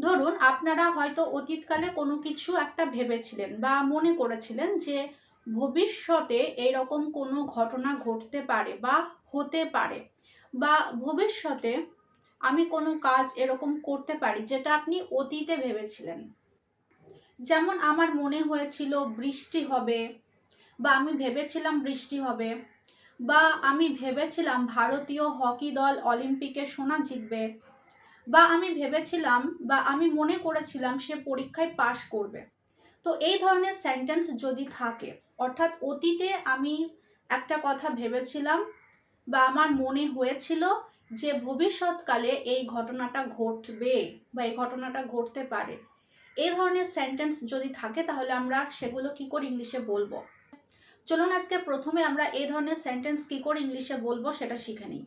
ধরুন আপনারা হয়তো অতীতকালে কোনো কিছু একটা ভেবেছিলেন বা মনে করেছিলেন যে ভবিষ্যতে এরকম কোনো ঘটনা ঘটতে পারে বা হতে পারে বা ভবিষ্যতে আমি কোনো কাজ এরকম করতে পারি যেটা আপনি অতীতে ভেবেছিলেন। যেমন আমার মনে হয়েছিল বৃষ্টি হবে বা আমি ভেবেছিলাম বৃষ্টি হবে বা আমি ভেবেছিলাম ভারতীয় হকি দল অলিম্পিকে সোনা জিতবে বা আমি ভেবেছিলাম বা আমি মনে করেছিলাম সে পরীক্ষায় পাশ করবে। তো এই ধরনের সেন্টেন্স যদি থাকে, অর্থাৎ অতীতে আমি একটা কথা ভেবেছিলাম বা আমার মনে হয়েছিল যে ভবিষ্যৎকালে এই ঘটনাটা ঘটবে বা এই ঘটনাটা ঘটতে পারে, এই ধরনের সেন্টেন্স যদি থাকে তাহলে আমরা সেগুলো কি করে ইংলিশে বলব? চলুন আজকে প্রথমে আমরা এই ধরনের সেন্টেন্স কি করে ইংলিশে বলব সেটা শিখে নিই।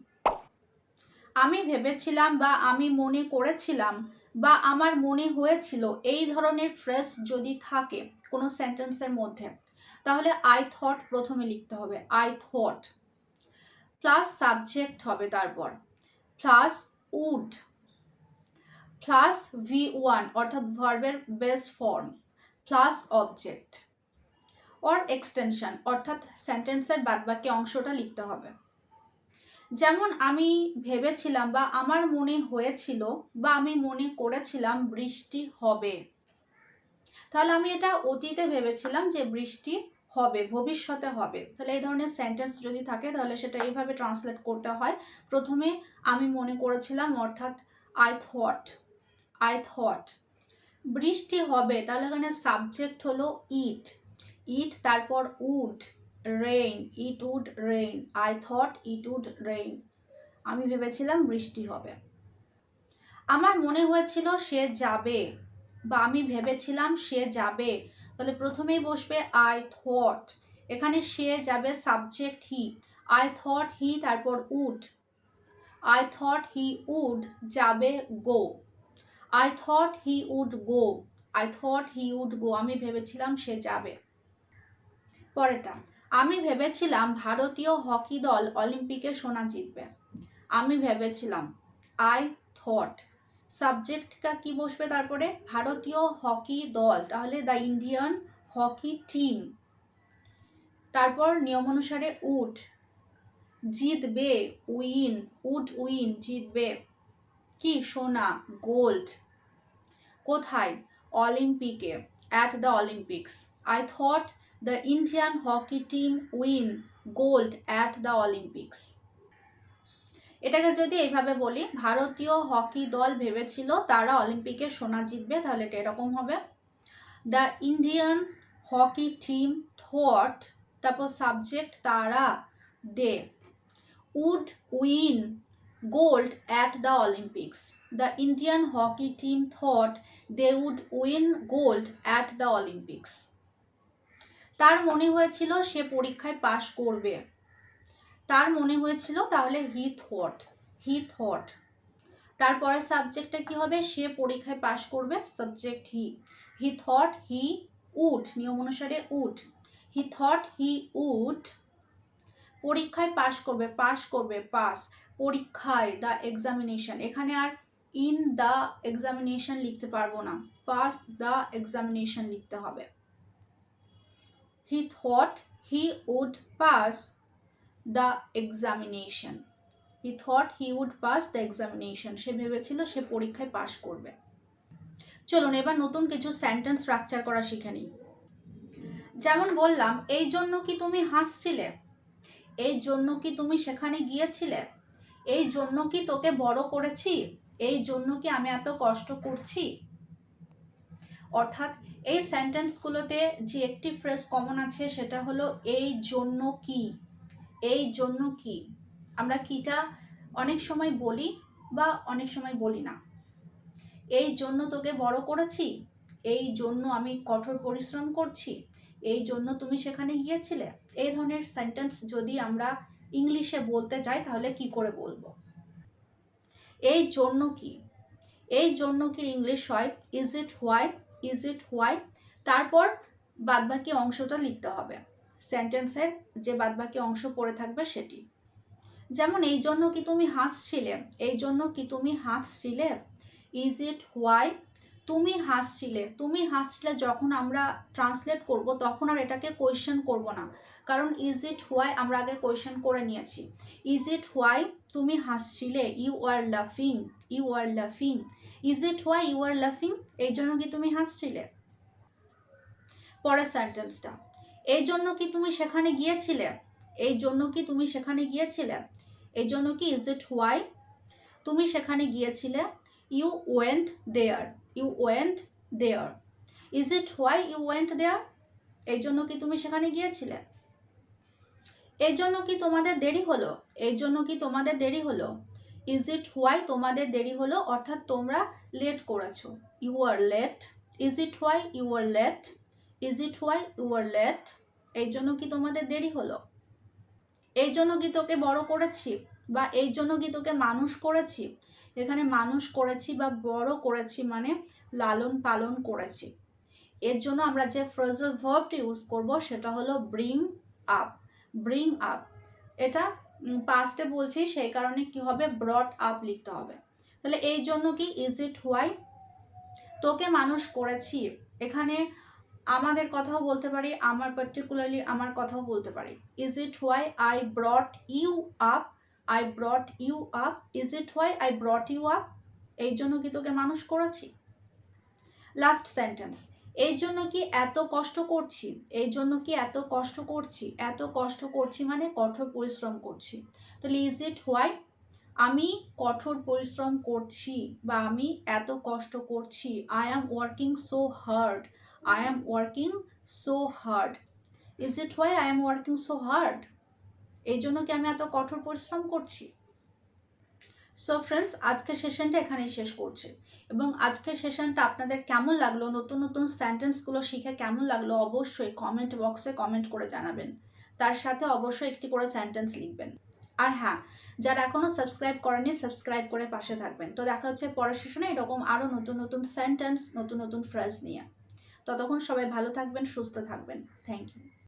আমি ভেবেছিলাম বা আমি মনে করেছিলাম বা আমার মনে হয়েছিল এই ধরনের ফ্রেজ যদি থাকে কোনো সেন্টেন্সের মধ্যে, তাহলে আই থট প্রথমে লিখতে হবে। আই থট প্লাস সাবজেক্ট হবে তারপর। Plus would plus V one অর্থাৎ ভার্বের base form plus object or extension অর্থাৎ সেন্টেন্সের বাদবাকি অংশটা লিখতে হবে। যেমন আমি ভেবেছিলাম বা আমার মনে হয়েছিল বা আমি মনে করেছিলাম বৃষ্টি হবে। তাহলে আমি এটা অতীতে ভেবেছিলাম যে বৃষ্টি হবে, ভবিষ্যতে হবে। তাহলে এই ধরনের সেন্টেন্স যদি থাকে তাহলে সেটা এইভাবে ট্রান্সলেট করতে হয়। প্রথমে আমি মনে করেছিলাম অর্থাৎ আই থট আই থট বৃষ্টি হবে। তাহলে এখানে সাবজেক্ট হলো ইট ইট তারপর would rain it would rain I thought it would rain আমি ভেবেছিলাম বৃষ্টি হবে। আমার মনে হয়েছিল সে যাবে বা আমি ভেবেছিলাম সে যাবে। তাহলে প্রথমেই বসবে আই থট এখানে সে যাবে subject he I thought he তারপর would I thought he would যাবে go I thought he would go I thought he would go আমি ভেবেছিলাম সে যাবে। পরেরটা। আমি ভেবেছিলাম ভারতীয় হকি দল অলিম্পিকে সোনা জিতবে। আমি ভেবেছিলাম আই থট সাবজেক্টটা কি বসবে তারপরে? ভারতীয় হকি দল, তাহলে দ্য ইন্ডিয়ান হকি টিম তারপর নিয়ম অনুসারে উড জিতবে উইন উড উইন জিতবে। কি? সোনা গোল্ড কোথায়? অলিম্পিকে at the Olympics I thought the Indian hockey team win gold at the Olympics এটাকে যদি এইভাবে বলি, ভারতীয় হকি দল ভেবেছিল তারা অলিম্পিকে সোনা জিতবে, তাহলে এটা এরকম হবে। The Indian hockey team thought তারপর সাবজেক্ট তারা they would win gold at the Olympics the Indian hockey team thought they would win gold at the Olympics তার মনে হয়েছিল সে পরীক্ষায় পাশ করবে। তার মনে হয়েছিল তাহলে হি থট হি থট তারপরে সাবজেক্টটা কি হবে? সে পরীক্ষায় পাশ করবে subject he he thought he would নিয়ম অনুসারে would he thought he would পরীক্ষায় পাশ করবে পাশ করবে পাস পরীক্ষায় দ্য এক্সামিনেশন এখানে আর ইন দ্য এক্সামিনেশন লিখতে পারব না। পাস দ্য এক্সামিনেশন লিখতে হবে। He thought he would pass the examination he thought he would pass the examination সে ভেবেছিল সে পরীক্ষায় পাশ করবে। চলুন, এবার নতুন কিছু সেন্টেন্স স্ট্রাকচার করা শিখে নিই। যেমন বললাম, এই জন্য কি তুমি হাসছিলে? এই জন্য কি তুমি সেখানে গিয়েছিলে? এই জন্য কি তোকে বড় করেছি? এই জন্য কি আমি এত কষ্ট করছি? অর্থাৎ এই সেন্টেন্সগুলোতে যে একটি ফ্রেজ কমন আছে, সেটা হলো এই জন্য কি? এই জন্য কি? আমরা কিটা অনেক সময় বলি বা অনেক সময় বলি না। এই জন্য তোকে বড় করেছি, এই জন্য আমি কঠোর পরিশ্রম করছি, এই জন্য তুমি সেখানে গিয়েছিলে। এই ধরনের সেন্টেন্স যদি আমরা ইংলিশে বলতে যাই, তাহলে কি করে বলব? এই জন্য কি? এই জন্য কি ইংলিশ হয়? Is it why is it why তারপর বাদবাকি অংশটা লিখতে হবে। সেন্টেন্সের যে বাদবাকি অংশ পড়ে থাকবে সেটি। যেমন, এই জন্য কি তুমি হাসছিলে? এই জন্য কি তুমি হাসছিলে? ইজ ইট হোয়াই তুমি হাসছিলে? তুমি হাসছিলে যখন আমরা ট্রান্সলেট করব, তখন আর এটাকে কোয়েশ্চেন করব না। কারণ, ইজ ইট হোয়াই আমরা আগে কোয়েশ্চেন করে নিয়েছি। ইজ ইট হোয়াই তুমি হাসছিলে? ইউ আর লাফিং। ইউ আর লাফিং। Is it why you are লাফিং এই জন্য কি তুমি হাসছিলে? পরের সেন্টেন্সটা এই জন্য কি তুমি সেখানে গিয়েছিলে? এই জন্য কি তুমি সেখানে গিয়েছিলে? এই জন্য কি ইজ ইট হোয়াই তুমি সেখানে গিয়েছিলে? You went there you went there is it why you went there এই জন্য কি তুমি সেখানে গিয়েছিলে? এই জন্য কি তোমাদের দেরি হলো? এই জন্য কি তোমাদের দেরি হলো? ইজ ইট হোয়াই তোমাদের দেরি হলো? অর্থাৎ তোমরা লেট করেছ। You are late is it why you are late is it why you are late এই জন্য কি তোমাদের দেরি হলো? এই জন্য কি তোকে বড় করেছি? বা এই জন্য কি তোকে মানুষ করেছি? এখানে মানুষ করেছি বা বড় করেছি মানে লালন পালন করেছি। এর জন্য আমরা যে ফ্রেজাল ভার্বটি ইউজ করব, সেটা হলো ব্রিং আপ ব্রিং আপ এটা পাস্টে বলছি, সেই কারণে কি হবে? ব্রড আপ লিখতে হবে। তাহলে এই জন্য কি ইজ ইট হোয়াই তোকে মানুষ করেছি। এখানে আমাদের কথাও বলতে পারি, আমার পার্টিকুলারলি আমার কথাও বলতে পারি। Is it why I brought you up I brought you up is it why I brought you up এই জন্য কি তোকে মানুষ করেছি? লাস্ট সেন্টেন্স এই জন্য কি এত কষ্ট করছি? এই জন্য কি এত কষ্ট করছি? এত কষ্ট করছি মানে কঠোর পরিশ্রম করছি। তাহলে ইজ ইট হোয়াই আমি কঠোর পরিশ্রম করছি বা আমি এত কষ্ট করছি। I am working so hard I am working so hard is it why I am working so hard এই জন্য কি আমি এত কঠোর পরিশ্রম করছি? সো ফ্রেন্ডস আজকের সেশনটা এখানেই শেষ করছি। এবং আজকের সেশনটা আপনাদের কেমন লাগল, নতুন নতুন সেন্টেন্সগুলো শিখে কেমন লাগল, অবশ্যই কমেন্ট বক্সে কমেন্ট করে জানাবেন। তার সাথে অবশ্যই একটি করে সেন্টেন্স লিখবেন। আর হ্যাঁ যারা এখনও সাবস্ক্রাইব করেনি সাবস্ক্রাইব করে পাশে থাকবেন। তো দেখা হচ্ছে পরের সেশনে এরকম আরও নতুন নতুন সেন্টেন্স নতুন নতুন ফ্রেজ নিয়ে। ততক্ষণ সবাই ভালো থাকবেন, সুস্থ থাকবেন। Thank you